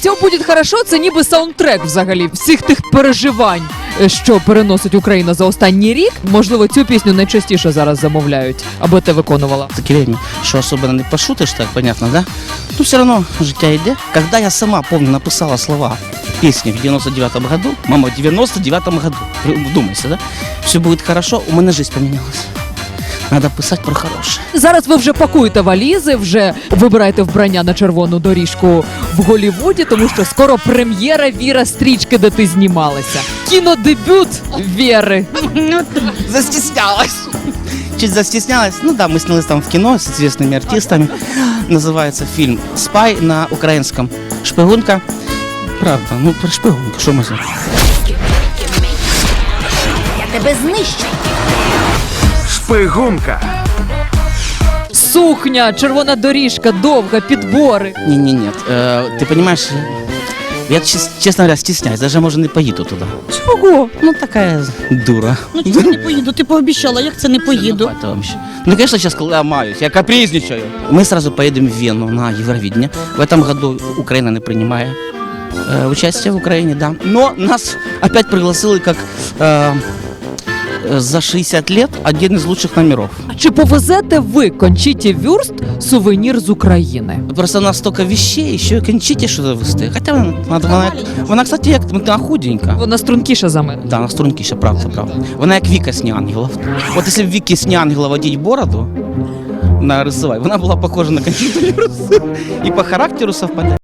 Все буде хорошо, це ніби саундтрек взагалі всіх тих переживань, е, що переносить Україна за останній рік. Можливо, цю пісню найчастіше зараз замовляють, аби ти виконувала. таке время, що особливо не пошутиш, так понятно, да? Ну, все равно життя йде. Когда я сама, помню, написала слова песни в 99-м году, мама, в 99-м году, вдумайся, да? Все будет хорошо, у мене жизнь поменялась. Надо писати про хороше. Зараз ви вже пакуєте валізи, вже вибираєте вбрання на червону доріжку в Голівуді, тому що скоро прем'єра Віра стрічки, де ти знімалася. Кінодебют Віри. Застеснялась. Чуть застеснялась. Ну да, мы снялись там в кино с известными артистами. Называется фильм «Спай» на украинском. Шпигунка. Правда, ну про шпигунку, що ми знаємо? Я тебе знищу. Шпигунка. Сукня, червона доріжка, довга, підбори. Не, не, нет. Э, ты понимаешь, я, чес- честно говоря, стесняюсь. Даже, может, не поеду туда. Чого? Ну, такая дура. Ну чого не поїду? Ти пообіцяла, як це не поїду? Виновата вообще. Ну, конечно, сейчас ломаюсь, я капризничаю. Мы сразу поедем в Вену на Евровидение. В этом году Украина не принимая э, участие в Украине, да. Но нас опять пригласили как э, э, за 60 лет один из лучших номеров. А чи повезете ви Кончіті Вюрст сувенір з України? Просто у нас столько вещей, еще и кончите что-то высты. Хотя она, она, вона, вона, кстати, як вона худенька. Вона стрункіша за мене. Да, на струнки ще правда, правда. Вона як Віка з Ангелов. От якщо б Вікі з Ангелов одіть бороду, нарисувати, вона була похожа на Кончиту Вюрст. І по характеру совпадає.